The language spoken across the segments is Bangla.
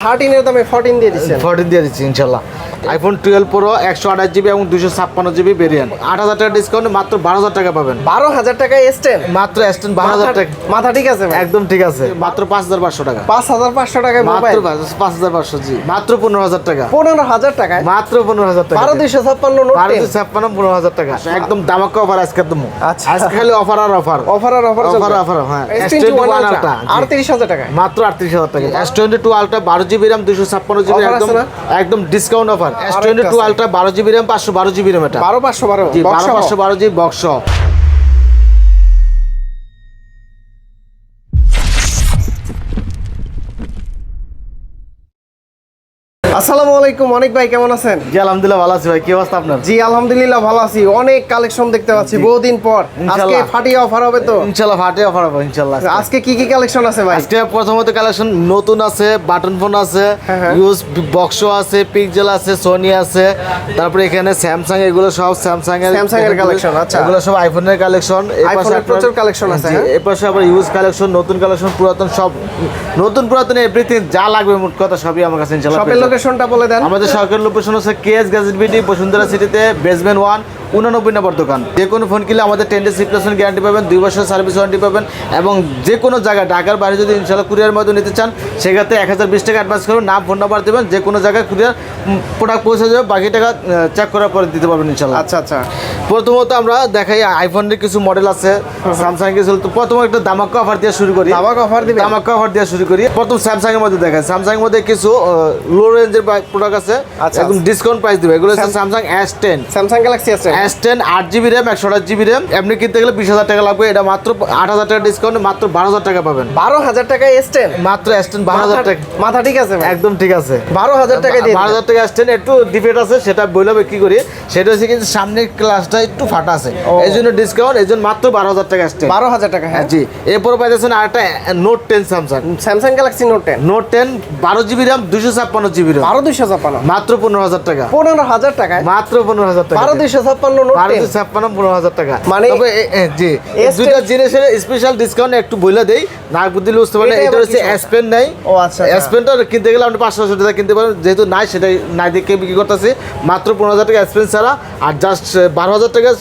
থার্টিনের দামে ফোরটিন দিয়ে দিচ্ছি ফোরটিন দিয়ে দিচ্ছি ইনশাল্লাহ। আইফোন টুয়েলভ প্রো একশো আঠাশ জিবি এবং দুশো ছাপ্পান্ন জিবি ভেরিয়েন্ট আট হাজার টাকা ডিসকাউন্ট মাত্র বারো হাজার টাকা পাবেন। বারো হাজার টাকায় এসছেন মাত্র এক্সটেন্ড বারো হাজার টাকা। মাথা ঠিক আছে একদম ঠিক আছে। মাত্র পাঁচ হাজার পাঁচশো টাকা। পাঁচ হাজার পাঁচশো টাকায় মাত্র পাঁচ- হাজার পাঁচশো জি। মাত্র পনেরো হাজার টাকা। পনেরো হাজার টাকায় মাত্র পনেরো হাজার টাকা। বারো দুইশো ছাপ্পান্ন বারো দুশো ছাপ্পান্ন পনেরো হাজার টাকা। একদম দামাক্কা অফার আজকে একদম আচ্ছা। আজকে খালি অফার আর অফার অফার আর অফার অফার অফার হ্যাঁ। S twenty one S21 Ultra Ultra, জি। আটত্রিশ হাজার টাকায়? মাত্র আটত্রিশ হাজার টাকা। এস টোয়েন্টি টু আলট্রা বারো জিবি র্যাম দুশো ছাপ্পান্ন জিবি একদম একদম discount offer S twenty two Ultra বারো জিবি র্যাম পাঁচশো বারো জিবি র্যাম এটা। বারো পাঁচশো বারো। বারো পাঁচশো বারো জিবি বক্স আসসালামু আলাইকুম অনেক ভাই কেমন আছেন জি আলহামদুলিল্লাহ ভালো আছি ভাই কি অবস্থা আপনার জি আলহামদুলিল্লাহ ভালো আছি অনেক কালেকশন দেখতে পাচ্ছি বহুদিন পর আজকে। ফাটিয়ে অফার হবে তো ইনশাল্লাহ ফাটে অফার হবে ইনশাল্লাহ আজকে। কি কি কালেকশন আছে ভাই আজকে প্রথমত কালেকশন নতুন আছে বাটন ফোন আছে হ্যাঁ, হ্যাঁ। ইউজ বক্স আছে পিকজেল আছে সোনি আছে তারপরে এখানে স্যামসাং এগুলো সব স্যামসাং এর Samsung এর collection, আচ্ছা। এগুলো সব আইফোনের কালেকশন এর প্রচুর collection আছে, হ্যাঁ? এই পাশে আবার ইউজ কালেকশন নতুন কালেকশন পুরাতন সব নতুন পুরাতন এভরিথিং যা লাগবে মোট কথা সবই আমার কাছে ইনশাআল্লাহ শপের যাবেন। লোকেশনটা বলে দেন। আমাদের সরকারি লোকেশন হচ্ছে কেএস গ্যাজেট বিডি বসুন্ধরা সিটিতে বেসমেন্ট ওয়ান উনানব্বই নম্বর দোকান। যে কোনো ফোন কিনলে আমাদের টেন ডেজ রিপ্লেসমেন্ট গ্যারান্টি পাবেন দুই বছর সার্ভিস ওয়ারেন্টি পাবেন এবং যে কোনো জায়গায় ঢাকার বাইরে যদি ইনশাল্লাহ কুরিয়ার মাধ্যমে নিতে চান সেক্ষেত্রে এক হাজার বিশ টাকা অ্যাডভান্স করুন নাম ফোন নাম্বার দেবেন যে কোনো জায়গায় কুরিয়ার প্রোডাক্ট পৌঁছে যাবে বাকি টাকা চেক করার পরে দিতে পারবেন ইনশাল্লাহ। আচ্ছা আচ্ছা। প্রথমত আমরা দেখাই আইফোনের কিছু মডেল আছে স্যামসাং কিছু। তো প্রথম একটা দামাক্কা অফার দিয়ে শুরু করি। দামাক অফার দিবেন? দামাক্কা অফার দিয়ে শুরু করি। প্রথম স্যামসাং এর মধ্যে দেখায় স্যামসাং এর মধ্যে কিছু লো রেঞ্জের প্রোডাক্ট আছে আচ্ছা। একদম ডিসকাউন্ট প্রাইস দিবে। এগুলো হচ্ছে Samsung S ten Samsung Galaxy আছে এস টেন আট জিবি র্যাম একশো আট জিবি র্যাম এমনি কিনতে গেলে বিশ হাজার টাকা লাগবে। এটা মাত্র আট হাজার টাকা ডিসকাউন্ট মাত্র বারো হাজার টাকা পাবেন। বারো হাজার টাকায় এসছেন মাত্র এস টেন বারো হাজার টাকা। মাথা ঠিক আছে একদম ঠিক আছে। বারো হাজার দিয়ে বারো হাজার টাকা আসছেন একটু ডিফেক্ট আছে সেটা বইলে বিক্রি করি। সেটা হচ্ছে কিন্তু সামনের ক্লাসটা একটু ফাটা আছে। এই জন্য ডিসকাউন্ট এই জন্য মাত্র বারো হাজার টাকা আসছে বারো হাজার টাকা হ্যাঁ? জি। এরপর পাইতেছেন আরেকটা Note ten Samsung Samsung Galaxy Note ten Note ten বারো জিবি র্যাম দুশো ছাপ্পান্ন জিবি র্যাম বারো দুইশো ছাপ্পান্ন। মাত্র পনেরো হাজার টাকা। পনেরো হাজার টাকায়। মাত্র পনেরো হাজার টাকা। বারো দুইশো ছাপ্পান্ন নোট বারো ছাপ্পান্ন পনেরো হাজার টাকা। মানে- তবে এ- এ, জি দুইটা জিনিসের স্পেশাল ডিসকাউন্ট একটু বলে দেই। না বুদ্ধি বুঝতে পারেন এটা হচ্ছে কি সমস্যা? এস পেন নাই। ও আচ্ছা, আচ্ছা। কিনতে গেলে আপনি পাঁচশো টাকা কিনতে পারেন। যেহেতু নাই সেটাই নাই দেখে বিক্রি করতেছি। মাত্র পনেরো হাজার টাকা এস ছাড়া। আর জাস্ট বারো হাজার টাকা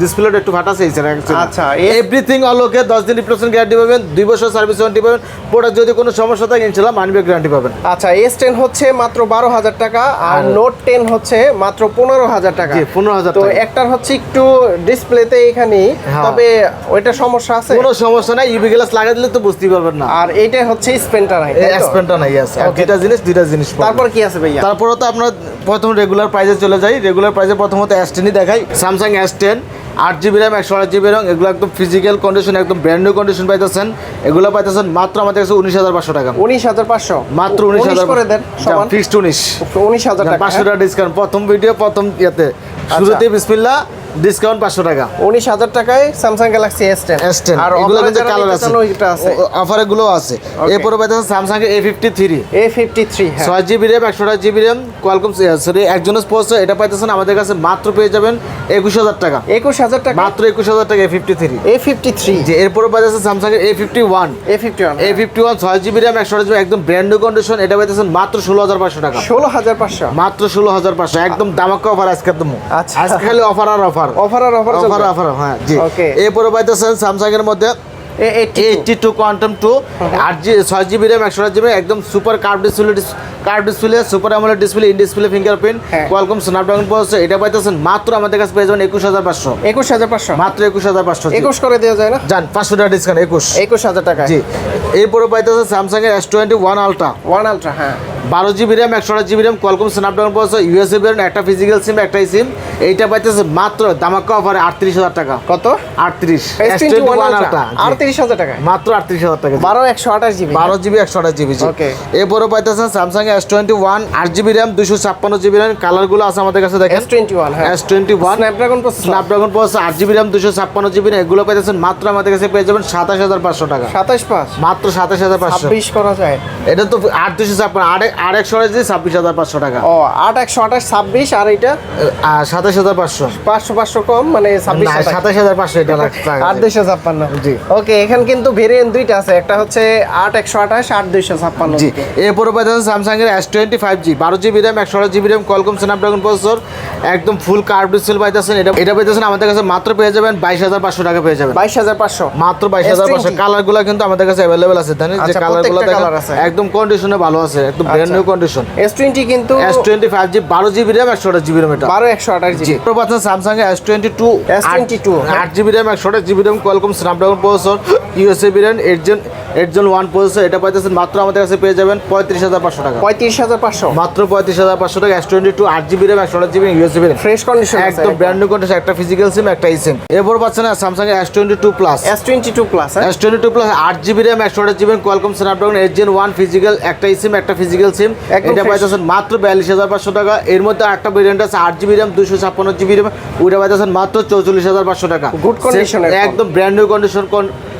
ডিসপ্লেটা একটু ফাটা সেই আচ্ছা, এভরিথিং অলোকে দশ দিন রিপ্লেসমেন্ট গ্যারান্টি পাবেন দুই বছর সার্ভিস ওয়ারেন্টি পাবেন। প্রোডাক্ট যদি কোনো সমস্যা থাকে ইনশাল্লাহ মানবিক গ্যারান্টি পাবেন। আচ্ছা এস টেন হচ্ছে মাত্র বারো হাজার টাকা আর নোট টেন হচ্ছে মাত্র পনেরো হাজার টাকা। পনেরো হাজার একটার হচ্ছে একটু ডিসপ্লেতে এখানে হ্যাঁ। তবে ওইটা সমস্যা আছে? কোনো সমস্যা নাই ইউবি গ্লাস লাগাই দিলে তো বুঝতেই পারবেন না। আর এইটা হচ্ছে স্পেন্টার এক্সপেনটা নাই আছে. দুইটা জিনিস দুইটা জিনিস তারপর কি আছে ভাইয়া? তারপরে তো আপনার প্রথম রেগুলার প্রাইসে চলে যাই। রেগুলার প্রাইসে প্রথমত এস টেনই দেখাই। স্যামসাং এস টেন আট জিবি র্যাম একশো আট জিবি র্যাম এগুলো একদম ফিজিক্যাল কন্ডিশন একদম ব্র্যান্ড নিউ কন্ডিশন পাইতেছেন। এগুলো পাইতেছেন মাত্র আমাদের কাছে উনিশ হাজার পাঁচশো টাকা। উনিশ হাজার পাঁচশো? মাত্র উনিশ হাজার করে দেন ফিক্সড উনিশ। উনিশ হাজার টাকা পাঁচশো টাকা ডিসকাউন্ট প্রথম ভিডিও প্রথম ইয়েতে। শুরুতে বিসমিল্লা ডিসকাউন্ট পাঁচশো টাকা। উনিশ হাজার টাকায় Samsung Galaxy S ten S ten আর এগুলো অফারে কিন্তু কালার আছে। অফার এরপরে পাইতেছেন Samsung A fifty three A fifty three হ্যাঁ। ছয় জিবি র্যাম একশো আট জিবি র্যাম কোয়ালকম সরি একজনের পোস্ট এটা পাইতেছেন আমাদের কাছে মাত্র পেয়ে যাবেন একুশ হাজার টাকা। একুশ হাজার টাকা? মাত্র একুশ হাজার টাকা A fifty three A fifty three যে এরপরে পাইতেছেন স্যামসাং এর A fifty one A fifty one A fifty one ছয় জিবি র্যাম একশো আট জিবি একদম ব্র্যান্ড নিউ কন্ডিশন এটা পাইতেছেন মাত্র ষোলো হাজার পাঁচশো টাকা। ষোলো হাজার পাঁচশো। মাত্র ষোলো হাজার পাঁচশো একদম দামাক্কা অফার আজকে একদম আচ্ছা। আজকে খালি অফার আর অফার অফার আর অফার অফার অফার হ্যাঁ জি। Okay. এরপরে পাইতেছেন স্যামসাং এর মধ্যে A eighty eighty two Quantum two আট জি ছয় জিবি র্যাম একশো আট জিবি একদম super curve display curve display super আমলের display in display fingerprint. Qualcomm Snapdragon পড়ছে এটা পাইতেছেন মাত্র আমাদের কাছে পেয়ে যাবেন একুশ হাজার পাঁচশো। একুশ হাজার পাঁচশো? মাত্র একুশ হাজার পাঁচশো একুশ করে দেওয়া যায় না? যান পাঁচশো টাকা ডিসকাউন্ট একুশ। একুশ হাজার টাকা জি। এরপরে পাইতেছে স্যামসাং এর S twenty one Ultra one Ultra হ্যাঁ। বারো জিবি র্যাম একশো আট জিবি র্যাম কোয়ালকম স্ন্যাপড্রাগন পড়ছে ইউএসএ বেরোন একটা ফিজিক্যাল সিম একটাই সিম এইটা পাইতেছে মাত্র দামাক্কা অফারে আটত্রিশ হাজার টাকা। কত? আটত্রিশ। আটত্রিশ হাজার টাকা মাত্র আটত্রিশ হাজার টাকা বারো একশো আঠাশ জিবি বারো জিবি একশো আঠাশ জিবি. এরপরে পাইতেছেন স্যামসাং এস টোয়েন্টি ওয়ান আট জিবি র্যাম দুশো ছাপ্পান্ন জিবি র্যাম কালারগুলো আছে আমাদের কাছে দেখেন। এস টোয়েন্টি ওয়ান হ্যাঁ S twenty one Snapdragon processor Snapdragon processor আট জিবি র্যাম দুশো ছাপ্পান্ন জিবি র্যাম এগুলো পাইতেছেন মাত্র আমাদের কাছে পেয়ে যাবেন সাতাশ হাজার পাঁচশো টাকা। সাতাশ পাঁচ। মাত্র সাতাশ হাজার পাঁচশো। করা যায়। এটা তো আট দুশো ছাপ্পান্ন আট আর একশো আঠাশ জিবি ছাব্বিশ হাজার পাঁচশো টাকা। ও আট একশো আঠাশ ছাব্বিশ আর এটা আর সাতাশ হাজার পাঁচশো। পাঁচশো পাঁচশো কম মানে ছাব্বিশ সাতাশ হাজার পাঁচশো এটা আট দুইশো ছাপ্পান্ন। জি। ওকে এখানে কিন্তু ভেরিয়েন্ট দুইটা আছে। একটা হচ্ছে আট একশো আঠাশ আট দুইশো ছাপ্পান্ন। জি এরপরে পাইতেছেন স্যামসাং এর এস টোয়েন্টি ফাইভ জি বারো জিবি র্যাম একশো আট GB RAM Qualcomm Snapdragon processor একদম ফুল কার্ভ ডিসপ্লে পাইতেছেন। এটা এটা পাইতেছেন আমাদের কাছে মাত্র পেয়ে যাবেন বাইশ হাজার পাঁচশো টাকা পেয়ে যাবেন। বাইশ হাজার পাঁচশো। মাত্র বাইশ হাজার পাঁচশো। S20 কালারগুলো কিন্তু আমাদের কাছে অ্যাভেলেবেল আছে জানি যে আচ্ছা, কালারগুলো প্রত্যেকটা আছে। একদম কন্ডিশনে ভালো আছে একদম brand new condition S twenty কিন্তু এস টোয়েন্টি ফাইভ জি বারো জিবি র্যাম একশো আট জিবি র্যাম এটা। বারো একশো আঠাশ জি। জি এরপর পাচ্ছেন Samsung S twenty two S22 আট জিবি র্যাম একশো আট GB RAM Qualcomm Snapdragon processor USA বিরিয়ান eight gen eight gen one processor এটা পাইতেছেন মাত্র আমাদের কাছে পেয়ে যাবেন পঁয়ত্রিশ হাজার পাঁচশো টাকা। পঁয়ত্রিশ হাজার পাঁচশো। মাত্র পঁয়ত্রিশ হাজার পাঁচশো টাকা এস টোয়েন্টি টু আট জিবি র্যাম একশো আট জিবি ইউএসএ বিরিয়ান ফ্রেশ কন্ডিশন একদম ব্র্যান্ড নিউ কন্ডিশন একটা ফিজিক্যাল সিম একটা সিম এরপর পাচ্ছেন plus S twenty two plus S twenty two plus আট জিবি র্যাম একশো আট GB Qualcomm Snapdragon eight gen one physical একটা সিম একটা ফিজিক্যাল সিম এটা পাইতেছেন মাত্র বিয়াল্লিশ হাজার পাঁচশো টাকা। এর মধ্যে একটা ভেরিয়েন্ট আছে আট জিবি র্যাম দুশো ছাপ্পান্ন জিবি র্যাম ওইটা পাইতেছেন মাত্র চৌচল্লিশ হাজার পাঁচশো টাকা। গুড কন্ডিশন একদম ব্র্যান্ড নিউ কন্ডিশন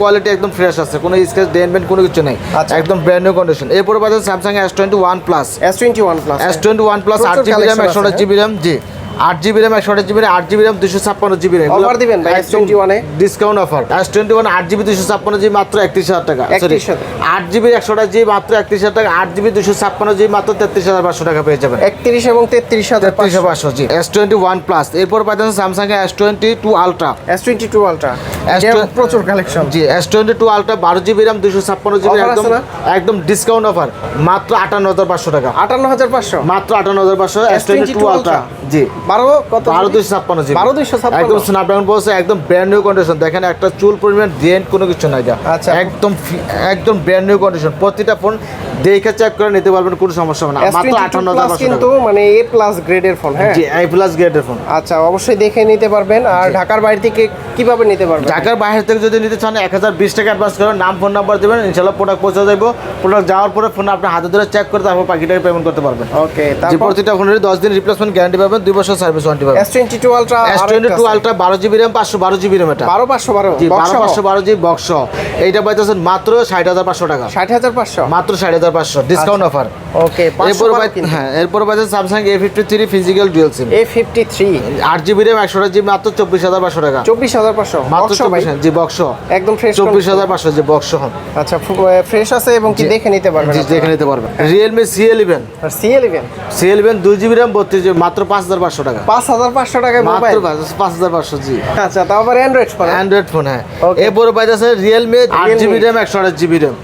কোয়ালিটি একদম ফ্রেশ আছে কোনো স্কেচ ডেনমেন্ট কোনো কিছু নেই। আচ্ছা। একদম ব্র্যান্ড নিউ কন্ডিশন এরপরে পাইতেছেন Samsung S twenty one plus S twenty one plus S twenty one plus আট জিবি র্যাম একশো জিবি র্যাম জি। আট জিবি র্যাম একশো আট জিবি র্যাম আট জিবি র্যাম দুশো ছাপ্পান্ন জিবি র্যাম। Offer দিবেন ভাই S21 এ? Discount offer S twenty one আট জিবি দুশো ছাপ্পান্ন জিবি মাত্র একত্রিশ হাজার টাকা সরি আট জিবি একশো আট জিবি মাত্র একত্রিশ হাজার টাকা আট জিবি দুশো ছাপ্পান্ন জিবি মাত্র তেত্রিশ হাজার পাঁচশো টাকা পেয়ে যাবেন। একত্রিশ এবং তেত্রিশ হাজার তেত্রিশ পাঁচশো জি। এস টোয়েন্টি ওয়ান প্লাস এরপর পাচ্ছেন Samsung S twenty two Ultra S twenty two Ultra প্রচুর কালেকশন জি এস টোয়েন্টি টু আলট্রা বারো জিবি র্যাম দুশো ছাপ্পান্ন জিবি একদম একদম ডিসকাউন্ট অফার মাত্র আটান্ন হাজার পাঁচশো টাকা। আটান্ন হাজার পাঁচশো? মাত্র আটান্ন হাজার পাঁচশো S twenty two S22 Ultra জি। বারো কত? বারো দুশো ছাপ্পান্ন জিবি। বারো দুইশো একদম স্ন্যাপড্রাগন বলছে একদম ব্র্যান্ড নিউ কন্ডিশন দেখেন একটা চুল পরিমাণ ডেন্ট কোনো কিছু নাই যা। আচ্ছা। একদম একদম ব্র্যান্ড নিউ কন্ডিশন প্রতিটা ফোন দেখে চেক করে নিতে পারবেন কোনো সমস্যা হবে না। মাত্র আটান্ন হাজার কিন্তু মানে এ প্লাস গ্রেডের ফোন হ্যাঁ? জি প্লাস গ্রেডের ফোন আচ্ছা অবশ্যই দেখে নিতে পারবেন। আর ঢাকার বাইরে থেকে কীভাবে নিতে পারবেন? ঢাকার বাইরে থেকে যদি নিতে চান এক হাজার বিশ টাকা অ্যাডভান্স করেন নাম ফোন নাম্বার দেবেন ইনশাল্লাহ প্রোডাক্ট পৌঁছে যাব প্রোডাক্ট যাওয়ার পরে ফোন আপনার হাতে ধরে চেক করে তারপর বাকিটাকে পেমেন্ট করতে পারবেন। ওকে যে তারপর? প্রতিটা ফোনের দশ দিন রিপ্লেসমেন্ট গ্যারান্টি পাবেন দুই বছর সার্ভিস ওয়ারেন্টি পাবেন S twenty two Ultra S twenty two Ultra বারো জিবি র্যাম পাঁচশো বারো জিবি র্যাম এটা। বারো পাঁচশো বারো জি বারো পাঁচশো বারো জিবি বক্স এইটা পাইতেছেন মাত্র ষাট হাজার পাঁচশো টাকা। ষাট হাজার পাঁচশো। মাত্র ষাট হাজার পাঁচশো। ডিসকাউন্ট অফার ওকে এরপর হ্যাঁ এরপর A fifty three physical dual SIM A fifty three আট জিবি র্যাম একশো জিবি মাত্র চব্বিশ হাজার পাঁচশো টাকা। চব্বিশ হাজার পাঁচশো মাত্র জি বক্স একদম ফ্রেশ চব্বিশ হাজার পাঁচশো জি বক্স আচ্ছা ফ্রেশ আছে এবং কি দেখে নিতে পারবেন জি দেখে নিতে পারবেন। ইলেভেন সি ইলেভেন দুই জিবি র্যাম বত্রিশ জিবি মাত্র পাঁচ হাজার পাঁচশো টাকা। পাঁচ হাজার পাঁচশো টাকায় মাত্র পাঁচ হাজার পাঁচশো জি। আচ্ছা তাও আবার অ্যান্ড্রয়েড ফোন অ্যান্ড্রয়েড ফোন হ্যাঁ। পাইতেছে রিয়েলমি আট জিবি র্যাম একশো আট জিবি র্যাম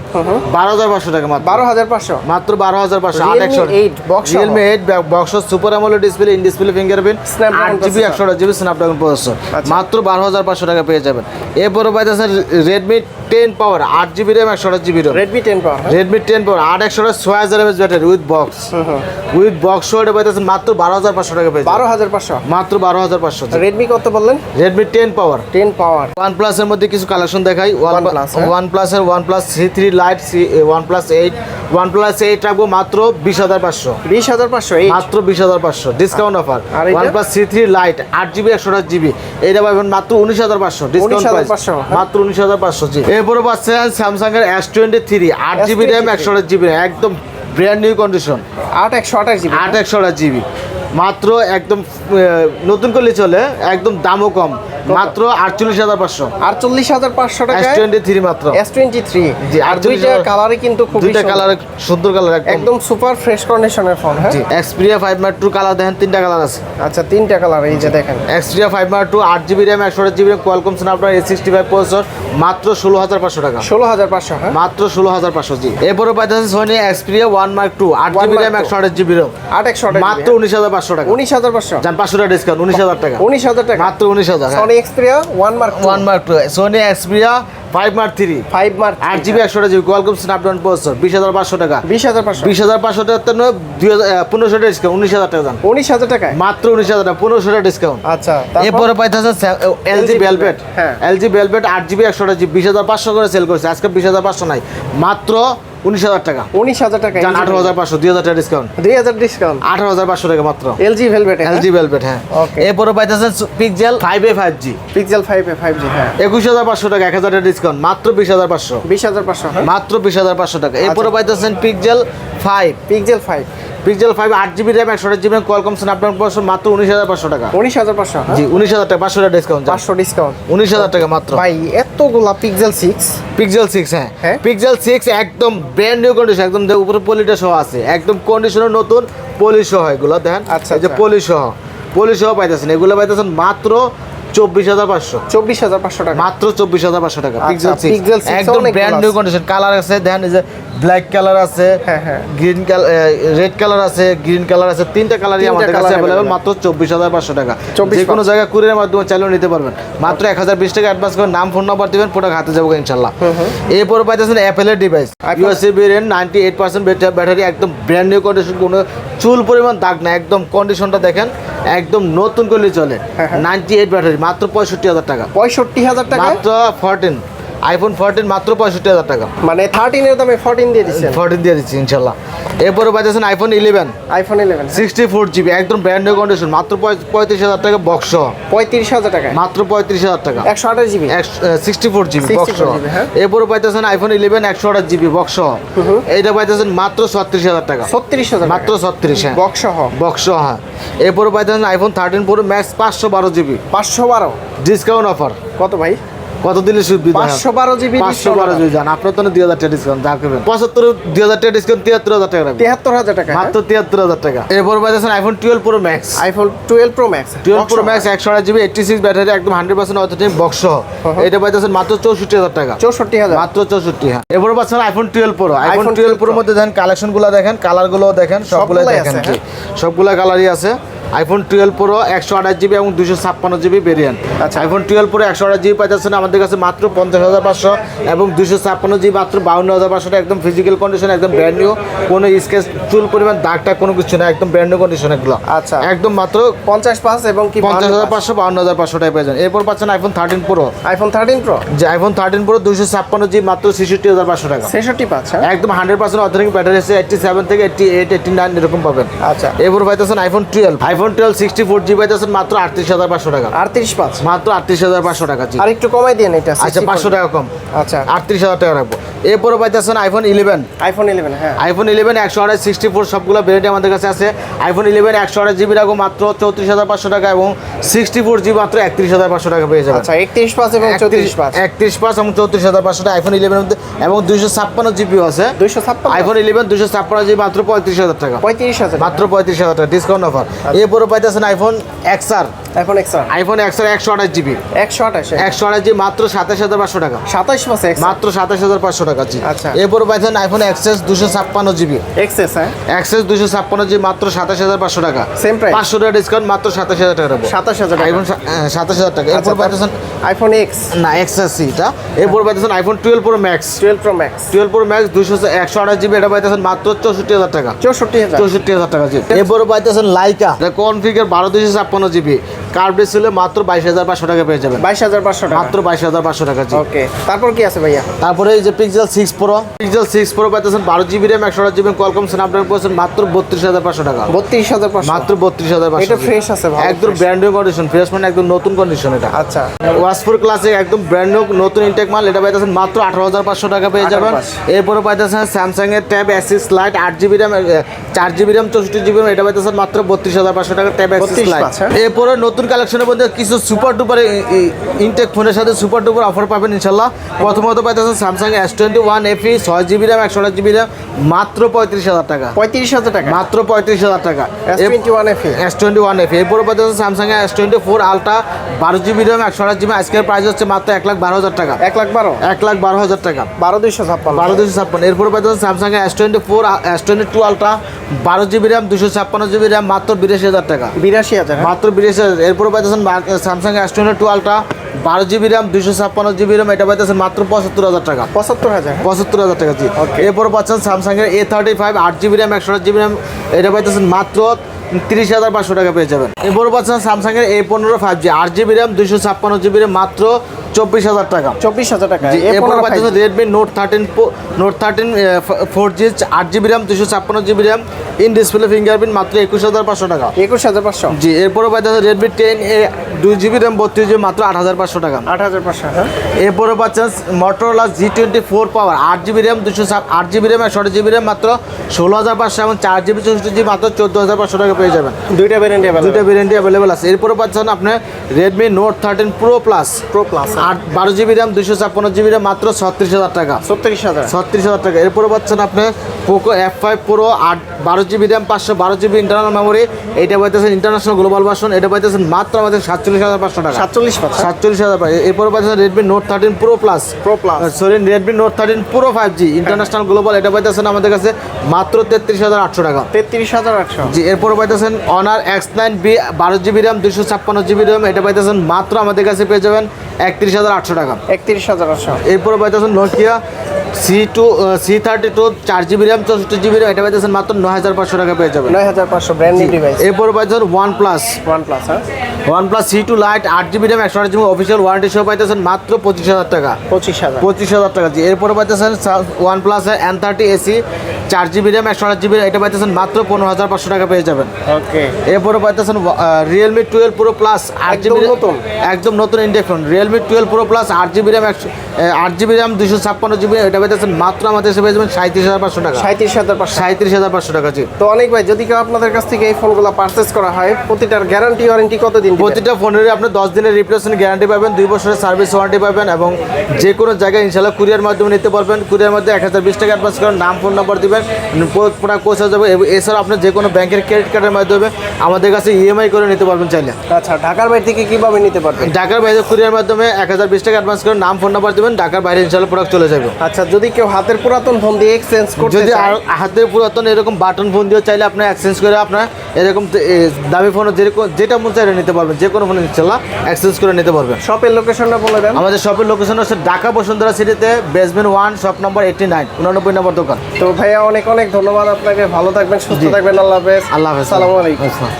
বারো হাজার পাঁচশো টাকা মাত্র। বারো হাজার পাঁচশো? মাত্র বারো হাজার পাঁচশো আট একশো 8 রিয়েলমি এইট বক্স সুপার আমলে ডিসপ্লে ইন ডিসপ্লে ফিঙ্গারপ্রিন্ট আট জিবি একশো আট জিবি স্ন্যাপড্রাগন প্রসেসর আচ্ছা। মাত্র বারো হাজার পাঁচশো টাকা পেয়ে যাবেন। এরপরে পাইতেছে রেডমি টেন পাওয়ার আট জিবি র্যাম একশো আট GB RAM Redmi ten Power Redmi ten Power আট একশো ছয় হাজার MS battery with box with box এটা পাইতেছেন মাত্র বারো হাজার পাঁচশো টাকা পেয়ে বারো হাজার পাঁচশো। মাত্র বারো হাজার পাঁচশো রেডমি কত বললেন? Redmi ten Power ten Power one প্লাসের মধ্যে কিছু কালেকশন দেখাই। OnePlus, হ্যাঁ? ওয়ান প্লাসের OnePlus C three Lite OnePlus eight OnePlus eight রাখব মাত্র বিশ হাজার পাঁচশো। বিশ হাজার পাঁচশো মাত্র বিশ হাজার পাঁচশো discount offer OnePlus C three Lite আট জিবি একশো আট জিবি এইটা পাবেন মাত্র উনিশ হাজার পাঁচশো ডিসকাউন্ট 19,500, হ্যাঁ। মাত্র উনিশ হাজার পাঁচশো জি। এরপরে পাচ্ছেন স্যামসাং এর এস টোয়েন্টি থ্রি আট জিবি র্যাম S23 একশো আট জিবি একদম ব্র্যান্ড নিউ কন্ডিশন আট একশো আঠাশ জিবি আট একশো আট জিবি মাত্র একদম নতুন করলে চলে একদম দামও কম। মাত্র আটচল্লিশ হাজার পাঁচশো। আটচল্লিশ হাজার পাঁচশো এস টোয়েন্টি থ্রি মাত্র। এস টোয়েন্টি থ্রি জি, আর দুইটা কালারই কিন্তু খুবই দুইটা। কালার সুন্দর কালার একদম। সুপার ফ্রেশ কন্ডিশনের ফোন হ্যাঁ? জি Xperia five mark two colour দেখেন তিনটা কালার আছে। আচ্ছা তিনটা কালার এই যে দেখেন। এক্সপিরিয়া ফাইভ মার টু আট জিবি র্যাম একশো আট GB RAM Qualcomm Snapdragon eight sixty five processor মাত্র ষোলো হাজার পাঁচশো টাকা। ষোলো হাজার পাঁচশো হ্যাঁ? মাত্র ষোলো হাজার পাঁচশো জি। এরপরে পাইতেছে Sony Xperia one mark two আট জিবি র্যাম একশো আট জিবি র্যাম আট একশো মাত্র উনিশ হাজার পাঁচশো টাকা। উনিশ হাজার পাঁচশো। যান পাঁচশো টাকা ডিসকাউন্ট উনিশ হাজার টাকা। উনিশ হাজার টাকা। মাত্র উনিশ হাজার Sony Xperia one mark one mark two Sony Xperia five mark three five mark আট জিবি একশো আট জিবি কোয়ালকম স্ন্যাপড্রাগন প্রসেসর বিশ হাজার পাঁচশো টাকা। বিশ হাজার পাঁচশো। বিশ হাজার পাঁচশো টাকা দুই হাজার পনেরোশো টাকা ডিসকাউন্ট উনিশ হাজার টাকা দাম উনিশ হাজার টাকায়? মাত্র উনিশ হাজার টাকা পনেরোশো টাকা ডিসকাউন্ট আচ্ছা? এরপরে পাইতেছে এলজি বেলভেট হ্যাঁ। এলজি বেলভেট আট জিবি একশো জিবি বিশ হাজার পাঁচশো করে সেল করছে। আজকে বিশ হাজার পাঁচশো নাই মাত্র উনিশ হাজার টাকা। উনিশ হাজার টাকা আঠারো হাজার পাঁচশো দুই হাজার টাকা ডিসকাউন্ট দুই হাজার ডিসকাউন্ট আঠারো হাজার পাঁচশো টাকা মাত্র। এলজি ভেলভেট এলজি ভেলভেট হ্যাঁ। Okay. এরপরে পাইতেছেন Pixel five A five G Pixel five A five G হ্যাঁ। একুশ হাজার পাঁচশো টাকা এক হাজার টাকা ডিসকাউন্ট মাত্র বিশ হাজার পাঁচশো। বিশ হাজার পাঁচশো। হ্যাঁ মাত্র বিশ হাজার পাঁচশো টাকা। এরপরে পাইতেছেন Pixel five Pixel five Pixel five আট জিবি র্যাম একশো আট জিবি কলকম স্ন্যাপড্রাগন পাঁচশো মাত্র উনিশ হাজার পাঁচশো টাকা। উনিশ হাজার পাঁচশো জি উনিশ হাজার টাকা পাঁচশো টাকা ডিসকাউন্ট পাঁচশো ডিসকাউন্ট উনিশ হাজার টাকা মাত্র। ভাই এতগুলা পিক্সেল সিক্স পিক্সেল সিক্স হ্যাঁ। হ্যাঁ। পিক্সেল সিক্স একদম ব্র্যান্ড নিউ কন্ডিশন একদম উপরে পলিটা সহ আছে। একদম কন্ডিশনের নতুন পলি সহ এগুলো দেখেন। আচ্ছা, এই যে আচ্ছা। পলি সহ। পলি সহ পাইতেছেন। এগুলো পাইতেছেন মাত্র চব্বিশ হাজার পাঁচশো। চব্বিশ হাজার পাঁচশো টাকা। মাত্র চব্বিশ হাজার পাঁচশো টাকা। পিক্সেল Pixel সিক্স 6 একদম ব্র্যান্ড নিউ কন্ডিশন কালার আছে যে ব্ল্যাক কালার আছে। গ্রিন কালার রেড কালার আছে গ্রিন কালার আছে তিনটা কালারই আমাদের কাছে অ্যাভেলেবল মাত্র চব্বিশ হাজার পাঁচশো টাকা। 24 যে কোনো জায়গায় কুরিয়ার মাধ্যমে চাইলেও নিতে পারবেন। মাত্র এক হাজার বিশ টাকা অ্যাডভান্স করে নাম ফোন নাম্বার দিবেন প্রোডাক্ট হাতে যাব ইনশাল্লাহ। এরপর পাইতেছেন অ্যাপেলের device USA variant ninety eight percent battery একদম ব্র্যান্ড নিউ কন্ডিশন কোনো চুল পরিমাণ দাগ না একদম কন্ডিশনটা দেখেন একদম নতুন করলে চলে। নাইনটি এইট ব্যাটারি মাত্র পঁয়ষট্টি হাজার টাকা। পঁয়ষট্টি হাজার টাকা মাত্র ফোরটিন আইফোন ফোরটিন মাত্র পঁয়ষট্টি হাজার টাকা। মানে থার্টিনের দামে ফোরটিন দিয়ে দিচ্ছেন? ফোরটিন দিয়ে দিচ্ছি ইনশাল্লাহ। এরপরে পাইতেছেন iPhone eleven iPhone eleven sixty four GB একদম ব্র্যান্ড নিউ কন্ডিশন মাত্র পঁয়- পঁয়ত্রিশ হাজার টাকা বক্স সহ। পঁয়ত্রিশ হাজার টাকা মাত্র পঁয়ত্রিশ হাজার টাকা। একশো আঠাশ GB sixty four GB 64 box GB, হ্যাঁ। এরপরে পাইতেছেন আইফোন ইলেভেন একশো আঠাশ জিবি বক্স সহ। এইটা পাইতেছেন মাত্র ছত্রিশ হাজার টাকা। ছত্রিশ হাজার মাত্র ছত্রিশ হ্যাঁ। বক্স সহ। বক্স হ্যাঁ। এরপরে পাইতেছেন আইফোন থার্টিন প্রো ম্যাক্স পাঁচশো বারো জিবি পাঁচশো বারো। ডিসকাউন্ট অফার কত ভাই? কত দিলে সুবিধা পাঁচশো বারো জিবি পাঁচশো বারো জিবি যান আপনার তো দুই হাজার টাকা ডিসকাউন্ট যা করবেন। পঁচাত্তর দুই হাজার টাকা ডিসকাউন্ট তিয়াত্তর হাজার টাকা তিয়াত্তর হাজার টাকা মাত্র তিয়াত্তর হাজার টাকা। এরপর পাইতেছেন iPhone twelve Pro Max iPhone twelve Pro Max twelve Pro Max একশো আট জিবি এইটটি সিক্স ব্যাটারি একদম হান্ড্রেড পার্সেন্ট অথেন্টিক বক্স এটা পাইতেছেন মাত্র চৌষট্টি হাজার টাকা। চৌষট্টি হাজার। মাত্র চৌষট্টি হ্যাঁ। এরপর পাচ্ছেন iPhone twelve pro iPhone twelve 12 প্রোর মধ্যে দেখেন কালেকশনগুলো দেখেন কালারগুলো দেখেন সবগুলো দেখেন সবগুলো কালারই আছে। আইফোন টুয়েলভ প্রো একশো আঠাশ জিবি এবং দুশো ছাপ্পান্ন জিবি ভেরিয়েন্ট আচ্ছা। আইফোন টুয়েলভ প্রো একশো আঠাশ জিবি পাইতেছেন আমাদের কাছে মাত্র পঞ্চাশ হাজার পাঁচশো এবং দুশো ছাপ্পান্ন জিবি মাত্র বাউন্ন হাজার পাঁচশো একদম ফিজিক্যাল কন্ডিশন একদম ব্র্যান্ড নিউ কোনো স্কেচ চুল পরিমাণ দাগটা কোনো কিছু না একদম ব্র্যান্ড নিউ কন্ডিশন এগুলো। আচ্ছা। একদম মাত্র পঞ্চাশ পাঁচ এবং কি পঞ্চাশ হাজার পাঁচশো বাউন্ন হাজার পাঁচশো টাকা পেয়ে যান এরপর পাচ্ছেন iPhone thirteen pro iPhone thirteen pro যে আইফোন থার্টিন প্রো দুশো ছাপ্পান্ন জিবি মাত্র ছেষট্টি হাজার পাঁচশো টাকা। ছেষট্টি পাঁচ হ্যাঁ? একদম হান্ড্রেড পার্সেন্ট অথেন্টিক ব্যাটারি আছে এইটটি সেভেন থেকে এইটটি এইট এইটটি নাইন এরকম পাবেন। আচ্ছা। এরপর পাইতেছেন iPhone twelve iPhone twelve sixty four GB পাইতেছেন মাত্র আটত্রিশ হাজার পাঁচশো টাকা। আটত্রিশ পাঁচ? মাত্র আটত্রিশ হাজার পাঁচশো টাকা আর একটু কমাই দিয়ে এটা আচ্ছা পাঁচশো টাকা কম। আচ্ছা। আটত্রিশ হাজার টাকা রাখব। এরপরে পাইতেছেন আইফোন ইলেভেন আইফোন ইলেভেন হ্যাঁ। আইফোন ইলেভেন একশো আঠাশ সিক্সটি ফোর সবগুলো ভেরিয়েন্ট আমাদের কাছে আছে। আইফোন ইলেভেন একশো আঠাশ জিবি রাখব মাত্র চৌত্রিশ হাজার পাঁচশো টাকা এবং সিক্সটি ফোর জিবি মাত্র একত্রিশ হাজার পাঁচশো টাকা পেয়ে যাবে আচ্ছা একত্রিশ পাঁচ এবং চৌত্রিশ পাঁচ। একত্রিশ পাঁচ এবং চৌত্রিশ হাজার পাঁচশো টাকা আইফোন ইলেভেন এবং দুইশো ছাপ্পান্ন জিবিও আছে। দুইশো ছাপ্পান্ন? আইফোন ইলেভেন দুশো ছাপ্পান্ন জিবি মাত্র পঁয়ত্রিশ হাজার টাকা। পঁয়ত্রিশ হাজার মাত্র পঁয়ত্রিশ হাজার টাকা ডিসকাউন্ট অফার এরপরে পাইতেছেন iPhone XR iPhone XR iPhone XR একশো আঠাশ জিবি একশো আঠাশ একশো আঠাশ জিবি মাত্র সাতাশ হাজার পাঁচশো টাকা। সাতাশ মাসে এক্স মাত্র সাতাশ হাজার পাঁচশো টাকা জি। আচ্ছা। এরপরে পাইছেন আইফোন এক্সএস দুশো ছাপ্পান্ন জিবি এক্সএস হ্যাঁ। এক্সএস দুশো ছাপ্পান্ন জিবি মাত্র সাতাশ হাজার পাঁচশো টাকা। Same price? পাঁচশো টাকা ডিসকাউন্ট মাত্র সাতাশ হাজার টাকা সাতাশ হাজার টাকা। আইফোন সাতাশ হাজার টাকা। এরপর আচ্ছা, পাইতেছেন আইফোন এক্স না এক্সএস সিটা এরপর পাইতেছেন iPhone twelve pro max twelve pro max twelve pro max দুশো একশো আঠাশ জিবি এটা পাইতেছেন মাত্র চৌষট্টি হাজার টাকা। চৌষট্টি হাজার। চৌষট্টি হাজার টাকা জি। এরপরে পাইতেছেন লাইকা কনফিগার বারো দুশো ছাপ্পান্ন জিবি কার্ড ডিসপ্লে মাত্র বাইশ হাজার পাঁচশো টাকা পেয়ে যাবেন। বাইশ হাজার পাঁচশো টাকা। মাত্র বাইশ হাজার পাঁচশো টাকা ওকে তারপর কি আছে ভাইয়া? তারপরে এই যে Pixel six pro Pixel six pro পাইতেছেন বারো জিবি র্যাম একশো আট জিবি কলকম স্ন্যাপড্রাগন পাচ্ছেন মাত্র বত্রিশ হাজার পাঁচশো টাকা। বত্রিশ হাজার মাত্র বত্রিশ হাজার পাঁচশো এটা fresh আছে, একদম ব্র্যান্ড নিউ কন্ডিশন ফ্রেশ মানে একদম নতুন কন্ডিশন এটা। আচ্ছা। ওয়াসফোর ক্লাসে একদম ব্র্যান্ড নিউ নতুন ইনটেক মাল এটা পাইতেছেন মাত্র আঠারো হাজার পাঁচশো টাকা পেয়ে যাবেন। 18,500 এরপরে পাইতেছেন স্যামসাং এর ট্যাব অ্যাসিস লাইট আট জিবি র্যাম চার জিবি র্যাম চৌষট্টি জিবি র্যাম এটা পাইতেছেন মাত্র বত্রিশ হাজার পাঁচশো টাকা ট্যাব অ্যাসিস লাইট। এরপরে নতুন কালেকশনের মধ্যে কিছু সুপার ডুপার ইনটেক ফোনের সাথে সুপার ডুপার অফার পাবেন ইনশাল্লাহ প্রথমত পাইতেছেন Samsung S twenty one FE ছয় জিবি র্যাম একশো আট জিবি র্যাম মাত্র পঁয়ত্রিশ হাজার টাকা। পঁয়ত্রিশ হাজার টাকা? মাত্র পঁয়ত্রিশ হাজার টাকা। S twenty one F S twenty one F এরপরে পাচ্ছেন Samsung S twenty four ultra বারো জিবি র্যাম একশো আট জিবি আজকের প্রাইস হচ্ছে মাত্র এক লাখ বারো হাজার টাকা। এক লাখ বারো? এক লাখ বারো হাজার টাকা। বারো দুইশো ছাপ্পান্ন। বারো দুশো ছাপ্পান্ন। এরপরে পাচ্ছেন Samsung S twenty four S twenty two ultra বারো জিবি র্যাম দুশো ছাপ্পান্ন জিবি র্যাম মাত্র বিরাশি হাজার টাকা। বিরাশি হাজার হ্যাঁ? মাত্র বিরাশি হাজার। এরপরে পাইতেছেন Samsung S twenty two ultra বারো জিবি র্যাম দুশো ছাপ্পান্ন জিবি র্যাম এটা পাইতেছেন মাত্র পঁচাত্তর হাজার টাকা। পঁচাত্তর হাজার? পঁচাত্তর হাজার টাকা জি। এরপরে পাচ্ছেন স্যামসাং এর এ থার্টি ফাইভ আট জিবি র্যাম একশো আট জিবি র্যাম এটা পাইতেছেন মাত্র তিরিশ হাজার পাঁচশো টাকা পেয়ে যাবেন। এরপর পাচ্ছেন স্যামসাং এর এ পনেরো ফাইভ জি আট জিবি র্যাম দুশো ছাপ্পান্ন জিবি র্যাম মাত্র চব্বিশ হাজার টাকা। চব্বিশ হাজার টাকা। এরপর পাচ্ছেন Redmi Note thirteen Note thirteen four G আট জিবি র্যাম দুশো ছাপ্পান্ন GB RAM in display fingerprint মাত্র একুশ হাজার পাঁচশো টাকা। একুশ হাজার পাঁচশো। জি এরপরে পাচ্ছেন রেডমি টেন এ দুই জিবি র্যাম বত্রিশ জিবি মাত্র আট হাজার পাঁচশো টাকা। আট হাজার পাঁচশো হ্যাঁ। এরপরে পাচ্ছেন Motorola G twenty four power আট জিবি র্যাম দুশো আট জিবি র্যাম একশো জিবি র্যাম মাত্র ষোলো হাজার পাঁচশো এবং চার জিবি চৌষট্টি জিবি মাত্র চোদ্দ হাজার পাঁচশো টাকা পেয়ে যাবেন। দুইটা ভ্যারিয়েন্ট দুইটা ভেরিয়েন্টই অ্যাভেলেবেল আছে। এরপরে পাচ্ছেন আপনি Redmi Note thirteen pro plus pro plus আট বারো জিবি র্যাম দুশো ছাপ্পান্ন জিবি র্যাম মাত্র ছত্রিশ হাজার টাকা। ছত্রিশ হাজার। ছত্রিশ হাজার টাকা। এরপরে পাচ্ছেন আপনি পোকো এফ ফাইভ প্রো আট বারো জিবি র্যাম পাঁচশো বারো জিবি ইন্টারনাল মেমোরি এটা পাইতেছেন ইন্টারন্যাশনাল গ্লোবাল ভার্সন এটা পাইতেছেন মাত্র আমাদের সাতচল্লিশ হাজার পাঁচশো টাকা। সাতচল্লিশ সাতচল্লিশ হাজার এরপরে পাচ্ছেন Redmi Note thirteen pro plus pro plus sorry Redmi Note thirteen pro five G international global এটা পাইতেছেন আমাদের কাছে মাত্র তেত্রিশ হাজার আটশো টাকা। তেত্রিশ হাজার আটশো। জি এরপরে পাইতেছেন অনার এক্স নাইন বি বারো জিবি র্যাম দুশো ছাপ্পান্ন জিবি র্যাম এটা পাইতেছেন মাত্র আমাদের কাছে পেয়ে যাবেন একত্রিশ হাজার আটশো টাকা। একত্রিশ হাজার আটশো। এরপরে পাইতেছেন Nokia C two C thirty two চার জিবি র্যাম চৌষট্টি জিবি র্যাম এটা পাইতেছেন মাত্র নয় হাজার পাঁচশো টাকা পেয়ে যাবেন। নয় হাজার পাঁচশো ব্র্যান্ড নিউ ডিভাইস এরপর পাইতেছেন ওয়ান প্লাস ওয়ান প্লাস হ্যাঁ। One plus C two lite আট জিবি র্যাম একশো আট জিবি অফিসিয়াল ওয়ারেন্টি সহ পাইতেছেন মাত্র পঁচিশ হাজার টাকা। পঁচিশ হাজার। পঁচিশ হাজার টাকা। জি এরপরে পাইতেছেন one plus N thirty SE চার জিবি র্যাম একশো আট জিবি এটা পাইতেছেন মাত্র পনেরো হাজার পাঁচশো টাকা পেয়ে যাবেন। ওকে এরপরে পাইতেছেন রিয়েলমি টুয়েলভ প্রো প্লাস আট জিবি নতুন। একদম নতুন India phone Realme twelve pro plus আট জিবি র্যাম একশো আট জিবি র্যাম দুশো ছাপ্পান্ন জিবি এটা পাইতেছেন মাত্র আমাদের এসে পেয়ে যাবেন সাঁত্রিশ হাজার পাঁচশো টাকা। সাঁত্রিশ হাজার পাঁচশো। সাঁত্রিশ হাজার পাঁচশো টাকা জি। তো অনেক ভাই যদি কেউ আপনাদের কাছ থেকে এই ফোনগুলো পারচেস করা হয় প্রতিটার গ্যারান্টি ওয়ারেন্টি কতদিন দিবেন? প্রতিটা ফোনেরই আপনি দশ দিনের রিপ্লেসমেন্ট গ্যারান্টি পাবেন দুই বছরের সার্ভিস ওয়ারেন্টি পাবেন এবং যে কোনো জায়গায় ইনশাল্লাহ কুরিয়ার মাধ্যমে নিতে পারবেন। কুরিয়ার মধ্যে এক হাজার বিশ টাকা অ্যাডভান্স করেন নাম ফোন নাম্বার দিবেন প্রোডাক্ট পৌঁছে যাবে। এবং এছাড়া আপনি যে কোনো ব্যাংকের ক্রেডিট কার্ডের মাধ্যমে আমাদের কাছে ইএমআই করে নিতে পারবেন চাইলে। আচ্ছা ঢাকার বাইরে থেকে কীভাবে নিতে পারবেন? ঢাকার বাইরে কুরিয়ার মাধ্যমে এক হাজার বিশ টাকা অ্যাডভান্স করে নাম ফোন নাম্বার দেবেন ঢাকার বাইরে ইনশাল্লাহ প্রোডাক্ট চলে যাবে। আচ্ছা যদি কেউ হাতের পুরাতন ফোন দিয়ে এক্সচেঞ্জ করতে যদি আর- হাতের পুরাতন এরকম বাটন ফোন দিয়ে চাইলে আপনি এক্সচেঞ্জ করে আপনার এরকম দামি ফোন যেরকম যেটা মন চাইলে নিতে পারবেন। যে কোনো ফোনে ইনশাল্লাহ অ্যাক্সেস করে নিতে পারবেন। শপের লোকেশনটা বলে দেন। আমাদের শপের লোকেশন হচ্ছে ঢাকা বসুন্ধরা সিটিতে basement one shop number eighty nine উনানব্বই নম্বর দোকান। তো ভাইয়া অনেক অনেক ধন্যবাদ আপনাকে। ভালো থাকবেন সুস্থ থাকবেন আল্লাহ হাফেজ। আল্লাহ হাফেজ। সালামু আলাইকুম। আসসালাম।